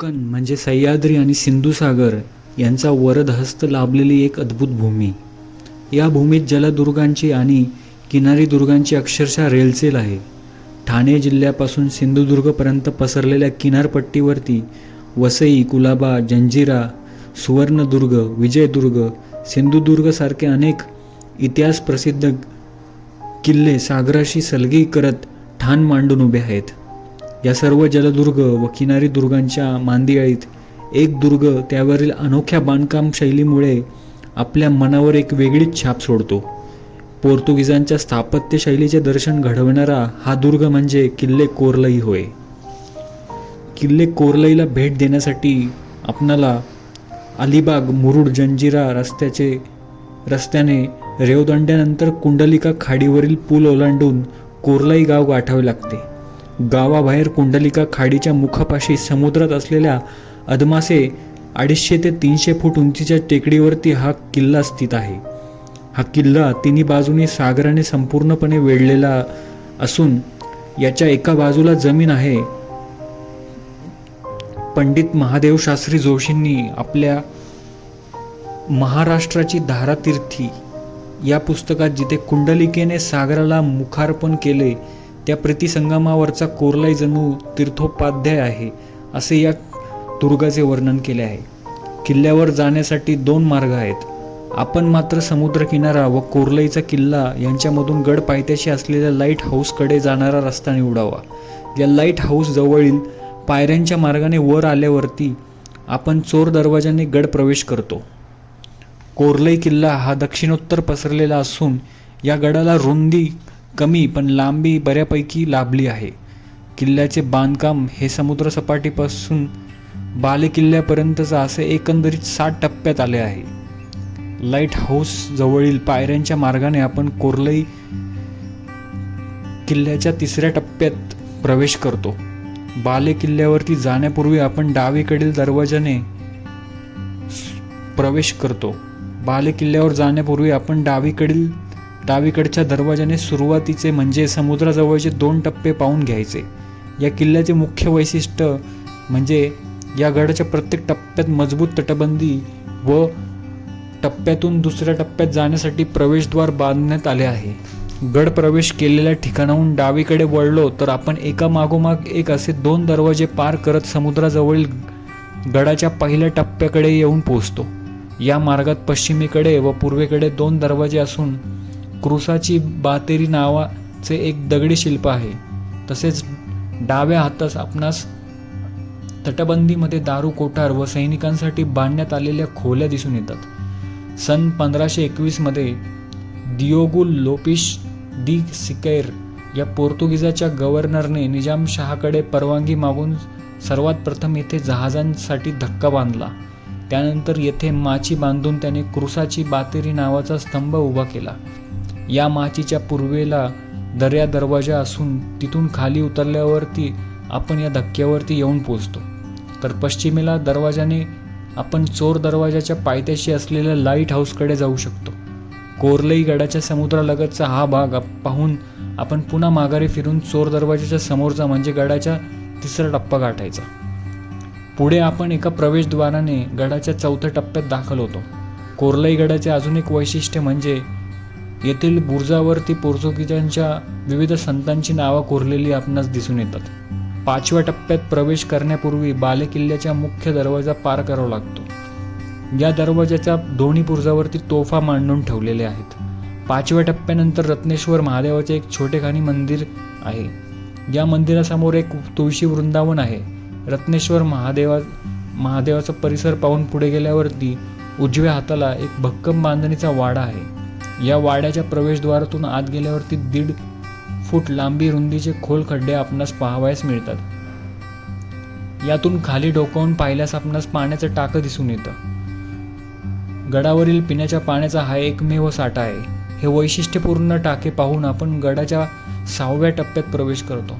कोकण म्हणजे सह्याद्री आणि सिंधुसागर यांचा वरदहस्त लाभलेली एक अद्भुत भूमी. या भूमीत जलदुर्गांची आणि किनारी दुर्गांची अक्षरशः रेलचेल आहे. ठाणे जिल्ह्यापासून सिंधुदुर्गपर्यंत पसरलेल्या किनारपट्टीवरती वसई कुलाबा जंजिरा सुवर्णदुर्ग विजयदुर्ग सिंधुदुर्गसारखे अनेक इतिहास प्रसिद्ध किल्ले सागराशी सलगी करत ठाण मांडून उभे आहेत. या सर्व जलदुर्ग व किनारी दुर्गांच्या मांदियाळीत एक दुर्ग त्यावरील अनोख्या बांधकाम शैलीमुळे आपल्या मनावर एक वेगळीच छाप सोडतो. पोर्तुगीजांच्या स्थापत्य शैलीचे दर्शन घडवणारा हा दुर्ग म्हणजे किल्ले कोरलई होय. किल्ले कोरलईला भेट देण्यासाठी आपणाला अलिबाग मुरुड जंजिरा रस्त्याचे रस्त्याने रेवदंड्यानंतर कुंडलिका खाडीवरील पूल ओलांडून कोरलाई गाव गाठावे लागते. गावाबाहेर कुंडलिका खाडीच्या मुखापाशी समुद्रात असलेल्या अदमासे अडीचशे ते तीनशे फूट उंचीच्या टेकडीवरती हा किल्ला स्थित आहे. हा किल्ला तिन्ही बाजूनी सागराने संपूर्णपणे वेढलेला असून याच्या एका बाजूला जमीन आहे. पंडित महादेव शास्त्री जोशींनी आपल्या महाराष्ट्राची धारातीर्थी या पुस्तकात जिथे कुंडलिकेने सागराला मुखार्पण केले त्या प्रीतिसंगमावरचा कोरलाई जणू तीर्थोपाध्याय आहे असे या दुर्गाचे वर्णन केले आहे. किल्ल्यावर जाण्यासाठी दोन मार्ग आहेत. आपण मात्र समुद्रकिनारा व कोरलईचा किल्ला यांच्यामधून गड पायथ्याशी असलेल्या लाइट हाऊसकडे जाणारा रस्ता निवडावा. या लाइट हाऊस जवळील पायऱ्यांच्या मार्गाने वर आल्यावरती आपण चोर दरवाजाने गड प्रवेश करतो. कोरलई किल्ला हा दक्षिणोत्तर पसरलेला असून या गडाला रुंदी कमी पण लांबी बऱ्यापैकी लाभली आहे. किल्ल्याचे बांधकाम हे समुद्रसपाटीपासून बालेकिल्ल्यापर्यंतचं असे एकंदरीत साठ टप्प्यात आले आहे. लाइट हाऊस जवळील पायऱ्यांच्या मार्गाने आपण कोरलई किल्ल्याच्या तिसऱ्या टप्प्यात प्रवेश करतो. बाले किल्ल्यावरती जाण्यापूर्वी आपण डावीकडील दरवाजाने प्रवेश करतो. बाले किल्ल्यावर जाण्यापूर्वी आपण डावीकडील डावीकडच्या दरवाजाने सुरुवातीचे म्हणजे समुद्राजवळचे दोन टप्पे पाहून घ्यायचे. या किल्ल्याचे मुख्य वैशिष्ट्य म्हणजे या गडाच्या प्रत्येक टप्प्यात मजबूत तटबंदी व टप्प्यातून दुसऱ्या टप्प्यात जाण्यासाठी प्रवेशद्वार बांधण्यात आले आहे. गड प्रवेश केलेल्या ठिकाणाहून डावीकडे वळलो तर आपण एका मागोमाग एक असे दोन दरवाजे पार करत समुद्राजवळील गडाच्या पहिल्या टप्प्याकडे येऊन पोहोचतो. या मार्गात पश्चिमेकडे व पूर्वेकडे दोन दरवाजे असून क्रुसाची बातेरी नावाचे एक दगडी शिल्प आहे. तसेच डाव्या हातास आपणास तटबंदीमध्ये दारू कोठार व सैनिकांसाठी बांधण्यात आलेल्या खोल्या दिसून येतात. सन पंधराशे एकवीसमध्ये दिओगुल लोपिश दी सिकैर या पोर्तुगीजाच्या गव्हर्नरने निजामशहाकडे परवानगी मागून सर्वात प्रथम येथे जहाजांसाठी धक्का बांधला. त्यानंतर येथे माची बांधून त्याने क्रुसाची बातेरी नावाचा स्तंभ उभा केला. या माचीच्या पूर्वेला दर्या दरवाजा असून तिथून खाली उतरल्यावरती आपण या धक्क्यावरती येऊन पोचतो तर पश्चिमेला दरवाजाने आपण चोर दरवाजाच्या पायथ्याशी असलेल्या लाइट हाऊसकडे जाऊ शकतो. कोरलई गडाच्या समुद्रालगतचा हा भाग पाहून आपण पुन्हा माघारी फिरून चोर दरवाजाच्या समोरचा म्हणजे गडाच्या तिसरा टप्पा गाठायचा. पुढे आपण एका प्रवेशद्वाराने गडाच्या चौथ्या टप्प्यात दाखल होतो. कोरलई गडाचे अजून एक वैशिष्ट्य म्हणजे येथील बुर्जावरती पोर्तुगीजांच्या विविध संतांची नावं कोरलेली आपणास दिसून येतात. पाचव्या टप्प्यात प्रवेश करण्यापूर्वी बालेकिल्ल्याच्या मुख्य दरवाजा पार करावा लागतो. या दरवाजाच्या दोन्ही बुर्जावरती तोफा मांडून ठेवलेले आहेत. पाचव्या टप्प्यानंतर रत्नेश्वर महादेवाचे एक छोटेखानी मंदिर आहे. या मंदिरासमोर एक तुळशी वृंदावन आहे. रत्नेश्वर महादेवा महादेवाचा परिसर पाहून पुढे गेल्यावरती उजव्या हाताला एक भक्कम बांधणीचा वाडा आहे. या वाड्याच्या प्रवेशद्वारातून आत गेल्यावरती दीड फूट लांबी रुंदीचे खोल खड्डे आपणास पाहावयास मिळतात. यातून खाली डोकावून पाहिल्यास आपणास पाण्याचं टाकं दिसून येतं. गडावरील पिण्याच्या पाण्याचा हा एकमेव साठा आहे. हे वैशिष्ट्यपूर्ण टाके पाहून आपण गडाच्या सहाव्या टप्प्यात प्रवेश करतो.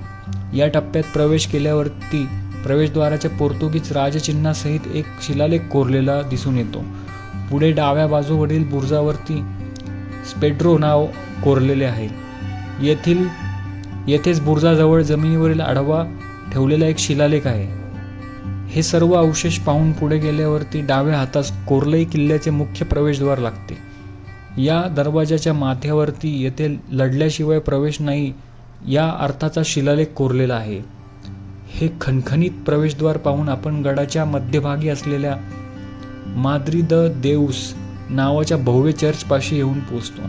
या टप्प्यात प्रवेश केल्यावरती प्रवेशद्वाराच्या पोर्तुगीज राजचिन्हासहित एक शिलालेख कोरलेला दिसून येतो. पुढे डाव्या बाजूवरील बुर्जावरती स्पेट्रो नाव कोरलेले आहे. येथील येथेच बुर्जाजवळ जमिनीवरील आढावा ठेवलेला एक शिलालेख आहे. हे सर्व अवशेष पाहून पुढे गेल्यावरती डाव्या हातास कोर्लई किल्ल्याचे मुख्य प्रवेशद्वार लागते. या दरवाजाच्या माथ्यावरती येथे लढल्याशिवाय प्रवेश नाही या अर्थाचा शिलालेख कोरलेला आहे. हे खणखणीत प्रवेशद्वार पाहून आपण गडाच्या मध्यभागी असलेल्या माद्री द देऊस नावाच्या भव्य चर्चपाशी येऊन पोचतो.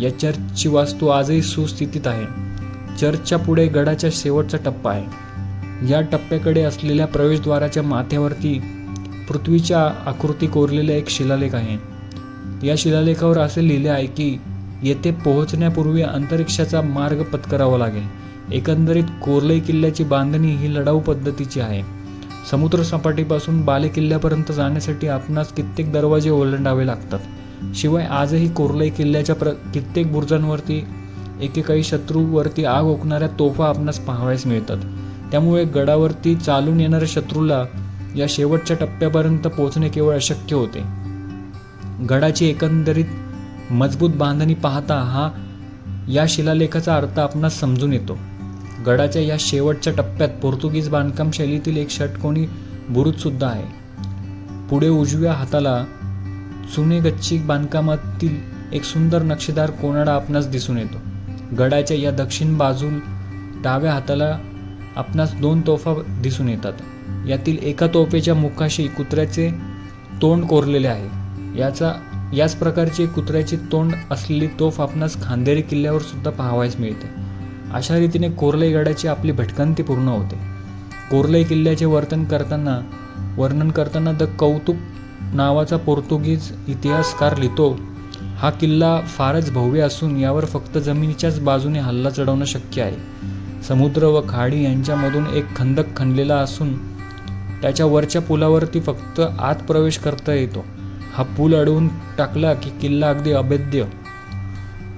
या चर्चची वास्तू आजही सुस्थितीत आहे. चर्चच्या पुढे गडाचा शेवटचा टप्पा आहे. या टप्प्याकडे असलेल्या प्रवेशद्वाराच्या माथ्यावरती पृथ्वीच्या आकृती कोरलेला एक शिलालेख आहे. या शिलालेखावर असे लिहिले आहे की येथे पोहोचण्यापूर्वी अंतरिक्षाचा मार्ग पत्करावा लागेल. एकंदरीत कोरले किल्ल्याची बांधणी ही लढाऊ पद्धतीची आहे. समुद्रसपाटीपासून बालेकिल्ल्यापर्यंत जाण्यासाठी आपणास कित्येक दरवाजे ओलांडावे लागतात. शिवाय आजही कोर्लई किल्ल्याच्या प्र कित्येक बुर्जांवरती एकेकाळी शत्रूवरती आग ओकणाऱ्या तोफा आपणास पाहावयास मिळतात. त्यामुळे गडावरती चालून येणाऱ्या शत्रूला या शेवटच्या टप्प्यापर्यंत पोहोचणे केवळ अशक्य होते. गडाची एकंदरीत मजबूत बांधणी पाहता हा या शिलालेखाचा अर्थ आपणास समजून येतो. गडाच्या या शेवटच्या टप्प्यात पोर्तुगीज बांधकाम शैलीतील एक षटकोनी बुरुजसुद्धा आहे. पुढे उजव्या हाताला चुने बांधकामातील एक सुंदर नक्षीदार कोनाडा आपणास दिसून येतो. गडाच्या या दक्षिण बाजूल डाव्या हाताला आपणास दोन तोफा दिसून येतात. यातील एका तोफेच्या मुखाशी कुत्र्याचे तोंड कोरलेले आहे. याचा याच प्रकारची कुत्र्याची तोंड असलेली तोफ आपणास खांदेरी किल्ल्यावर सुद्धा पाहावयास मिळते. अशा रीतीने कोरलई गडाची आपली भटकंती पूर्ण होते. कोरलई किल्ल्याचे वर्तन करताना वर्णन करताना द कौतुक नावाचा पोर्तुगीज इतिहासकार लिहितो हा किल्ला फारच भव्य असून यावर फक्त जमिनीच्याच बाजूने हल्ला चढवणं शक्य आहे. समुद्र व खाडी यांच्यामधून एक खंदक खणलेला असून त्याच्या वरच्या पुलावरती फक्त आत प्रवेश करता येतो. हा पूल अडवून टाकला की किल्ला अगदी अभेद्य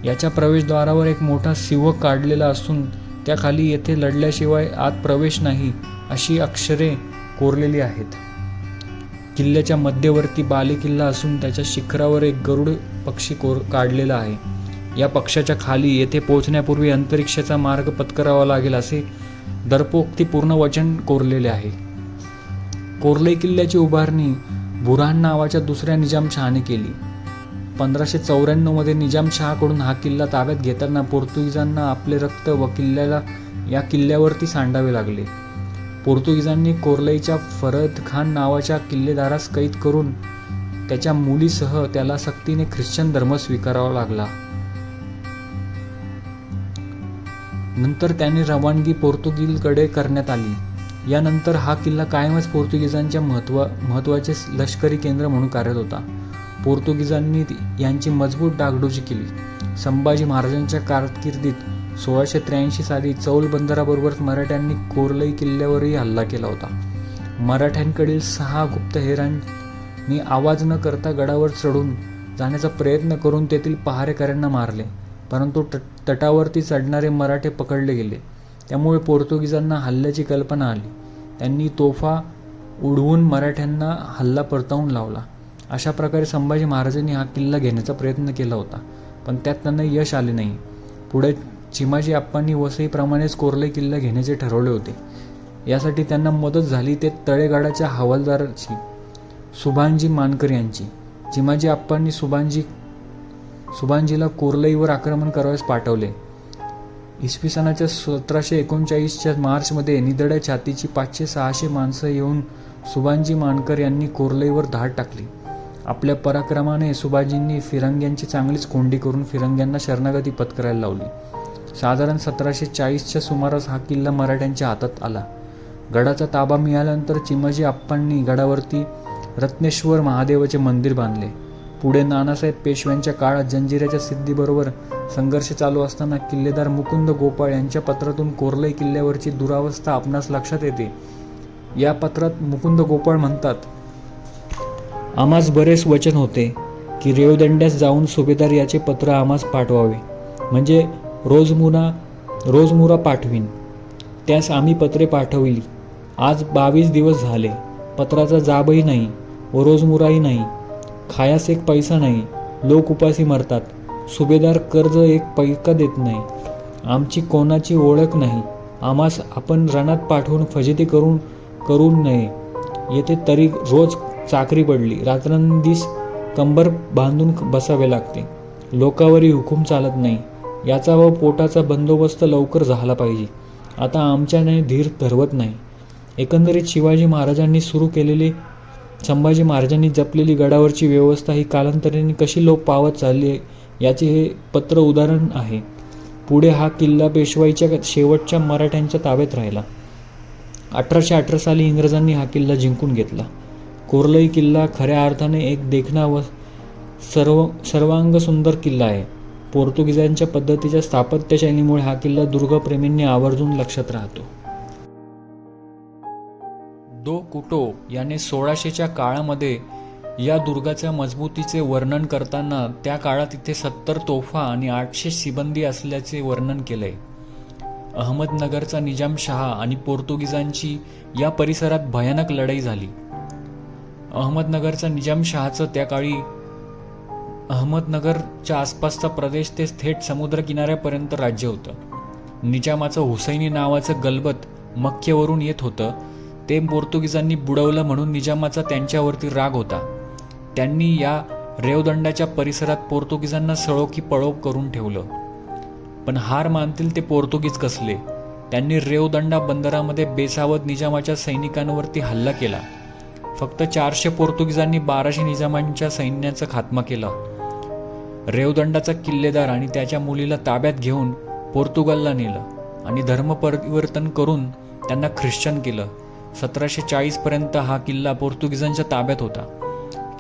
याच्या प्रवेशद्वारावर एक मोठा सिवक काढलेला असून त्याखाली येथे लढल्याशिवाय आत प्रवेश नाही अशी अक्षरे कोरलेली आहेत. किल्ल्याच्या मध्यवर्ती बाले किल्ला असून त्याच्या शिखरावर एक गरुड पक्षी कोर काढलेला आहे. या पक्षाच्या खाली येथे पोहोचण्यापूर्वी अंतरिक्षाचा मार्ग पत्करावा लागेल असे दर्पोक्तीपूर्ण वचन कोरलेले आहे. कोरले किल्ल्याची उभारणी बुरहान नावाच्या दुसऱ्या निजामशहाने केली. पंधराशे चौऱ्याण्णवमध्ये निजामशहाकडून हा किल्ला ताब्यात घेताना पोर्तुगीजांना आपले रक्त व किल्ल्याला या किल्ल्यावरती सांडावे लागले. पोर्तुगीजांनी कोर्लईच्या फरद खान नावाच्या किल्लेदारास कैद करून त्याच्या मुलीसह त्याला सक्तीने ख्रिश्चन धर्म स्वीकारावा लागला. नंतर त्याने रवानगी पोर्तुगीजकडे करण्यात आली. यानंतर हा किल्ला कायमच पोर्तुगीजांच्या महत्त्व महत्त्वाचे लष्करी केंद्र म्हणून कार्यरत होता. पोर्तुगीजांनी यांची मजबूत डागडोजी केली. संभाजी महाराजांच्या कारकिर्दीत सोळाशे त्र्याऐंशी साली चौल बंदराबरोबरच मराठ्यांनी कोरलई किल्ल्यावरही हल्ला केला होता. मराठ्यांकडील सहा गुप्तहेरांनी आवाज न करता गडावर चढून जाण्याचा प्रयत्न करून तेथील पहारेकऱ्यांना मारले परंतु तट तटावरती चढणारे मराठे पकडले गेले. त्यामुळे पोर्तुगीजांना हल्ल्याची कल्पना आली. त्यांनी तोफा उडवून मराठ्यांना हल्ला परतावून लावला. अशा प्रकारे संभाजी महाराजांनी हा किल्ला घेण्याचा प्रयत्न केला होता. पण त्यात त्यांना यश आले नाही. पुढे चिमाजी आप्पांनी वसईप्रमाणेच कोरले किल्ला घेण्याचे ठरवले होते. यासाठी त्यांना मदत झाली ते तळेगाडाच्या हवालदाराची सुभानजी मानकर यांची. चिमाजी आप्पांनी सुभानजी सुभानजीला कोरलईवर आक्रमण करावयास पाठवले. इसवी सनाच्या सतराशे एकोणचाळीसच्या मार्चमध्ये निदड्या छातीची पाचशे सहाशे माणसं येऊन सुभानजी मानकर यांनी कोरलईवर धाड टाकली. आपल्या पराक्रमाने सुभाजींनी फिरंग्यांची चांगलीच कोंडी करून फिरंग्यांना शरणागती पत्करायला लावली. साधारण सतराशे चाळीसच्या सुमारास हा किल्ला मराठ्यांच्या हातात आला. गडाचा ताबा मिळाल्यानंतर चिमाजी आप्पांनी गडावरती रत्नेश्वर महादेवाचे मंदिर बांधले. पुढे नानासाहेब पेशव्यांच्या काळात जंजिऱ्याच्या सिद्धीबरोबर संघर्ष चालू असताना किल्लेदार मुकुंद गोपाळ यांच्या पत्रातून कोरलई किल्ल्यावरची दुरावस्था आपणास लक्षात येते. या पत्रात मुकुंद गोपाळ म्हणतात आम्हास बरेच वचन होते की रेवदंड्यास जाऊन सुभेदार याचे पत्र आम्हास पाठवावे. म्हणजे रोजमुरा रोजमुरा पाठवीन. त्यास आम्ही पत्रे पाठविली. आज बावीस दिवस झाले. पत्राचा जाबही नाही व रोजमुराही नाही. खायास एक पैसा नाही. लोक उपाशी मरतात. सुभेदार कर्ज एक पैका देत नाही. आमची कोणाची ओळख नाही. आम्हास आपण रणात पाठवून फजिती करून करू नये. येथे तरी रोज चाकरी पडली. रात्रंदिस कंबर बांधून बसावे लागते. लोकावरही हुकूम चालत नाही. याचा व पोटाचा बंदोबस्त लवकर झाला पाहिजे. आता आमच्याने धीर धरवत नाही. एकंदरीत शिवाजी महाराजांनी सुरू केलेली संभाजी महाराजांनी जपलेली गडावरची व्यवस्था ही कालांतराने कशी लोप पावत चालली याचे हे पत्र उदाहरण आहे. पुढे हा किल्ला पेशवाईच्या शेवटच्या मराठ्यांच्या ताब्यात राहिला. अठराशे अठरा साली इंग्रजांनी हा किल्ला जिंकून घेतला. कोरलई किल्ला खऱ्या अर्थाने एक देखणा व सर्व सर्वांग सुंदर किल्ला आहे. पोर्तुगीजांच्या पद्धतीच्या स्थापत्यशैलीमुळे हा किल्ला दुर्गप्रेमींनी आवर्जून लक्षात राहतो. दो कुटो याने सोळाशेच्या काळामध्ये या दुर्गाच्या मजबूतीचे वर्णन करताना त्या काळात इथे सत्तर तोफा आणि आठशे सिबंदी असल्याचे वर्णन केले अहमदनगरचा निजामशहा आणि पोर्तुगीजांची या परिसरात भयानक लढाई झाली. अहमदनगरचा निजामशहाचं त्या काळी अहमदनगरच्या आसपासचा प्रदेश ते थेट समुद्रकिनाऱ्यापर्यंत राज्य होतं. निजामाचं हुसैनी नावाचं गलबत मक्केवरून येत होतं. ते पोर्तुगीजांनी बुडवलं म्हणून निजामाचा त्यांच्यावरती राग होता. त्यांनी या रेवदंडाच्या परिसरात पोर्तुगीजांना सळो की पळो करून ठेवलं. पण हार मानतील ते पोर्तुगीज कसले? त्यांनी रेवदंडा बंदरामध्ये बेसावत निजामाच्या सैनिकांवरती हल्ला केला. फक्त चारशे पोर्तुगीजांनी बाराशे निजामांच्या सैन्याचा खात्मा केला. रेवदंडाचा किल्लेदार आणि त्याच्या मुलीला ताब्यात घेऊन पोर्तुगालला नेलं आणि धर्म परिवर्तन करून त्यांना ख्रिश्चन केलं. सतराशे चाळीसपर्यंत हा किल्ला पोर्तुगीजांच्या ताब्यात होता.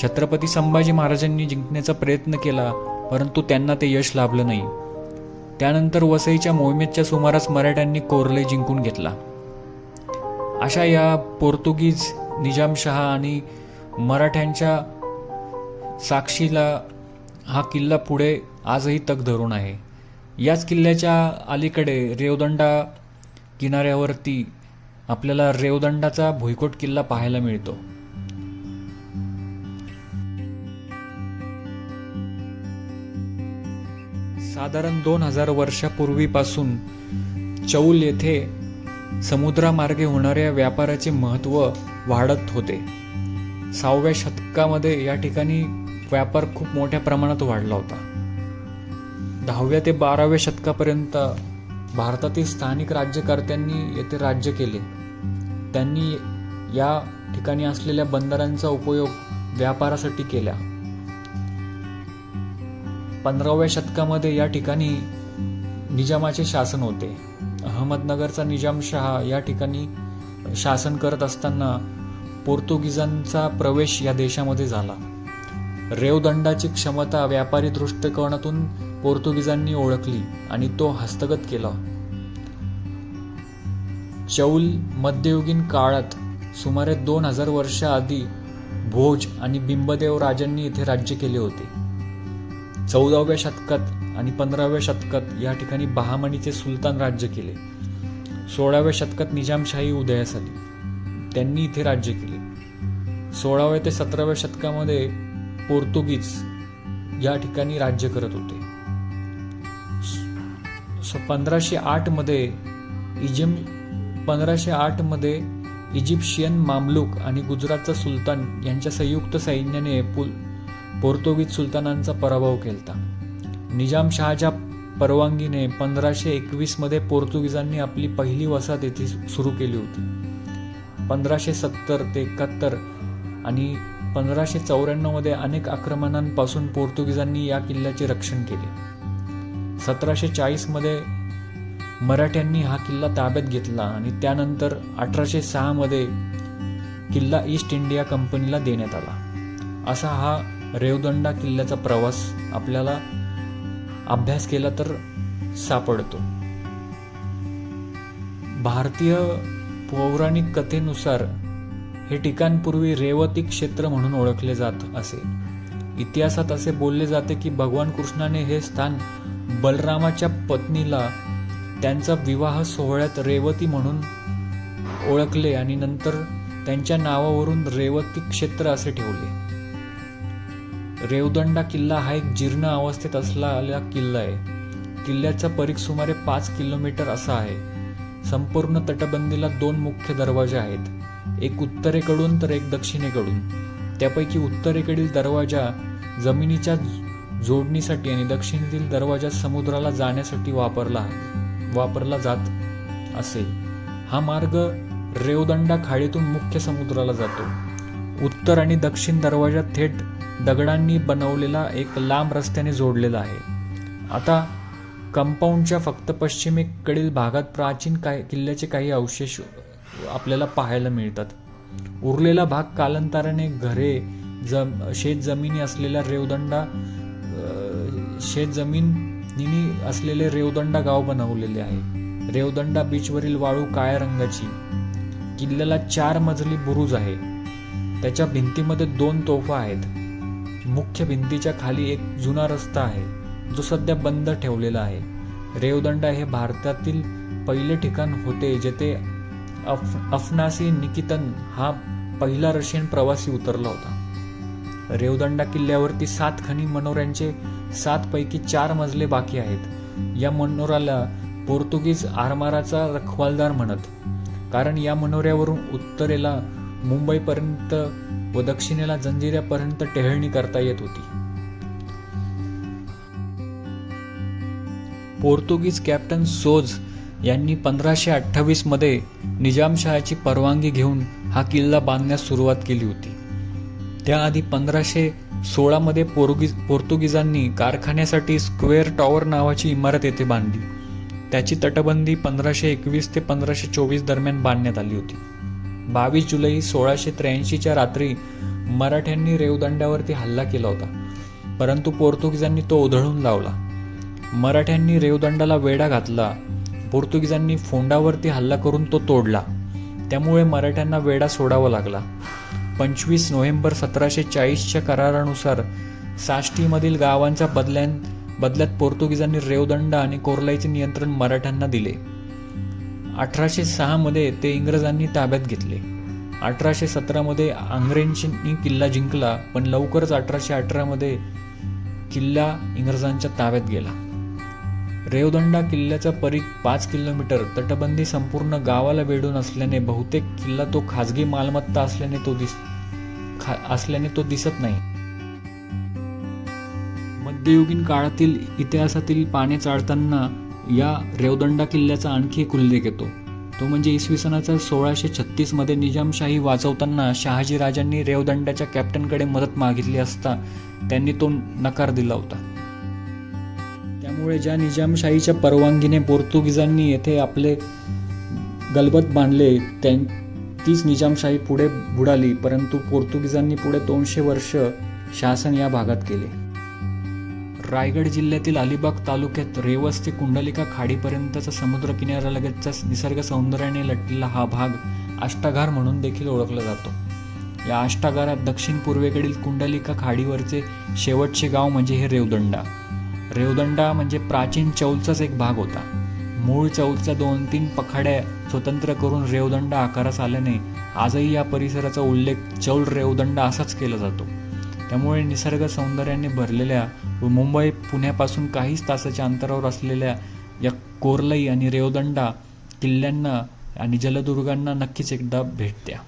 छत्रपती संभाजी महाराजांनी जिंकण्याचा प्रयत्न केला परंतु त्यांना ते यश लाभलं नाही. त्यानंतर वसईच्या मोहिमेच्या सुमारास मराठ्यांनी कोरले जिंकून घेतला. अशा या पोर्तुगीज निजामशहा आणि मराठ्यांच्या साक्षीला हा किल्ला पुढे आजही तग धरून आहे. याच किल्ल्याच्या अलीकडे रेवदंडा किनाऱ्यावरती आपल्याला रेवदंडाचा भुईकोट किल्ला पाहायला मिळतो. साधारण दोन हजार वर्षापूर्वीपासून चौल येथे समुद्रामार्गे होणाऱ्या व्यापाराचे महत्त्व वाढत होते. सहाव्या शतकामध्ये या ठिकाणी व्यापार खूप मोठ्या प्रमाणात वाढला होता. दहाव्या ते बाराव्या शतकापर्यंत भारतातील स्थानिक राज्यकर्त्यांनी येथे राज्य केले. त्यांनी या ठिकाणी असलेल्या बंदरांचा उपयोग व्यापारासाठी केला. पंधराव्या शतकामध्ये या ठिकाणी निजामाचे शासन होते. अहमदनगरचा निजामशहा या ठिकाणी शासन करत असताना पोर्तुगीजांचा प्रवेश या देशामध्ये झाला. रेवदंडाची क्षमता व्यापारी दृष्टिकोनातून पोर्तुगीजांनी ओळखली आणि तो हस्तगत केला. चौल मध्ययुगीन काळात सुमारे दोन हजार वर्षाआधी भोज आणि बिंबदेव राजांनी इथे राज्य केले होते. चौदाव्या शतकात आणि पंधराव्या शतकात या ठिकाणी बहामणीचे सुलतान राज्य केले. सोळाव्या शतकात निजामशाही उदयास आली. त्यांनी इथे राज्य केले. सोळाव्या ते सतराव्या शतकामध्ये पोर्तुगीज या ठिकाणी राज्य करत होते. पंधराशे आठमध्ये इजिम पंधराशे आठमध्ये इजिप्शियन मामलूक आणि गुजरातचा सुलतान यांच्या संयुक्त सैन्याने पुल पोर्तुगीज सुलतानांचा पराभव केला निजामशहाच्या परवानगीने पंधराशे एकवीसमध्ये पोर्तुगीजांनी आपली पहिली वसाहत येथे सुरू केली होती. पंधराशे सत्तर ते एकाहत्तर आणि पंधराशे चौऱ्याण्णवमध्ये अनेक आक्रमणांपासून पोर्तुगीजांनी या किल्ल्याचे रक्षण केले. सतराशे चाळीसमध्ये मराठ्यांनी हा किल्ला ताब्यात घेतला आणि त्यानंतर अठराशे सहामध्ये किल्ला ईस्ट इंडिया कंपनीला देण्यात आला. असा हा रेवदंडा किल्ल्याचा प्रवास आपल्याला अभ्यास केला तर सापडतो. भारतीय पौराणिक कथेनुसार हे ठिकाण पूर्वी रेवती क्षेत्र म्हणून ओळखले जात असे. इतिहासात असे बोलले जाते की भगवान कृष्णाने हे स्थान बलरामाच्या पत्नीला त्यांचा विवाह सोहळ्यात रेवती म्हणून ओळखले आणि नंतर त्यांच्या नावावरून रेवती क्षेत्र असे ठेवले. रेवदंडा किल्ला हा एक जीर्ण अवस्थेत असलेला किल्ला आहे. किल्ल्याचा परीख सुमारे पाच किलोमीटर असा आहे. संपूर्ण तटबंदीला दोन मुख्य दरवाजे आहेत. एक उत्तरेकडून तर एक दक्षिणेकडून. त्यापैकी उत्तरेकडील दरवाजा जमिनीच्या जोडणीसाठी आणि दक्षिणेतील दरवाजा समुद्राला जाण्यासाठी वापरला वापरला जात असे. हा मार्ग रेवदंडा खाडीतून मुख्य समुद्राला जातो. उत्तर आणि दक्षिण दरवाजा थेट दगडांनी बनवलेला एक लांब रस्त्याने जोडलेला आहे. आता कंपाऊंडच्या फक्त पश्चिमेकडील भागात प्राचीन काही किल्ल्याचे काही अवशेष आपल्याला पाहायला मिळतात. उरलेला भाग कालांतराने घरे जम शेत जमिनी असलेल्या रेवदंडा शेत जमिनीनी असलेले रेवदंडा गाव बनवलेले आहे. रेवदंडा बीचवरील वाळू काळ्या रंगाची. किल्ल्याला चार मजली बुरुज आहे. त्याच्या भिंतीमध्ये दोन तोफा आहेत. मुख्य भिंतीच्या खाली एक जुना रस्ता आहे जो सध्या बंद ठेवलेला आहे. रेवदंडा हे भारतातील पहिले ठिकाण होते जेथे अफ अफनासी निकितन हा पहिला रशियन प्रवासी उतरला होता. रेवदंडा किल्ल्यावरती सात खनी मनोऱ्यांचे सात पैकी चार मजले बाकी आहेत. या मनोराला पोर्तुगीज आरमाराचा रखवालदार म्हणत कारण या मनोऱ्यावरून उत्तरेला मुंबईपर्यंत व दक्षिणेला जंजिऱ्यापर्यंत टेहळणी करता येत होती. पोर्तुगीज कॅप्टन सोज यांनी पंधराशे अठ्ठावीसमध्ये निजामशहाची परवानगी घेऊन हा किल्ला बांधण्यास सुरुवात केली होती. त्याआधी पंधराशे सोळामध्ये पोर्गीज पोर्तुगीजांनी कारखान्यासाठी स्क्वेअर टॉवर नावाची इमारत येथे बांधली. त्याची तटबंदी पंधराशे एकवीस ते पंधराशे चोवीस दरम्यान बांधण्यात आली होती. बावीस जुलै सोळाशे त्र्याऐंशीच्या रात्री मराठ्यांनी रेवदंड्यावरती हल्ला केला होता. परंतु पोर्तुगीजांनी तो उधळून लावला. मराठ्यांनी रेवदंडाला वेढा घातला. पोर्तुगीजांनी फोंडावरती हल्ला करून तो तोडला. त्यामुळे मराठ्यांना वेढा सोडावा लागला. पंचवीस नोव्हेंबर सतराशे चाळीसच्या करारानुसार साष्टीमधील गावांच्या बदल्यां बदल्यात पोर्तुगीजांनी रेवदंड आणि कोरलाईचे नियंत्रण मराठ्यांना दिले. अठराशे सहामध्ये ते इंग्रजांनी ताब्यात घेतले. अठराशे सतरामध्ये आंग्रेंनी किल्ला जिंकला पण लवकरच अठराशे अठरामध्ये किल्ला इंग्रजांच्या ताब्यात गेला. रेवदंडा किल्ल्याचा परीघ पाच किलोमीटर तटबंदी संपूर्ण गावाला वेढून असल्याने बहुतेक किल्ला तो खाजगी मालमत्ता असल्याने तो दिस खा असल्याने तो दिसत नाही. मध्ययुगीन काळातील इतिहासातील पाने चाळताना या रेवदंडा किल्ल्याचा आणखी एक उल्लेख येतो. तो म्हणजे इसवी सनाचा सोळाशे छत्तीसमध्ये निजामशाही वाचवताना शहाजी राजांनी रेवदंड्याच्या कॅप्टनकडे मदत मागितली असता त्यांनी तो नकार दिला होता. त्यामुळे ज्या निजामशाहीच्या परवानगीने पोर्तुगीजांनी येथे आपले गलबत बांधले त्यां तीच निजामशाही पुढे बुडाली परंतु पोर्तुगीजांनी पुढे दोनशे वर्ष शासन या भागात केले. रायगड जिल्ह्यातील अलिबाग तालुक्यात रेवस ते कुंडलिका खाडीपर्यंतचा समुद्र किनाऱ्यालगतचा निसर्ग सौंदर्याने लटलेला हा भाग अष्टागार म्हणून देखील ओळखला जातो. या अष्टागारात दक्षिण पूर्वेकडील कुंडलिका खाडीवरचे शेवटचे गाव म्हणजे हे रेवदंडा. रेवदंडा म्हणजे प्राचीन चौलचाच एक भाग होता. मूळ चौलच्या दोन तीन पखाड्या स्वतंत्र करून रेवदंडा आकारास आल्याने आजही या परिसराचा उल्लेख चौल रेवदंडा असाच केला जातो. त्यामुळे निसर्ग सौंदर्याने भरलेल्या व मुंबई पुण्यापासून काहीच तासाच्या अंतरावर असलेल्या या कोरलई आणि रेवदंडा किल्ल्यांना आणि जलदुर्गांना नक्कीच एकदा भेट द्या.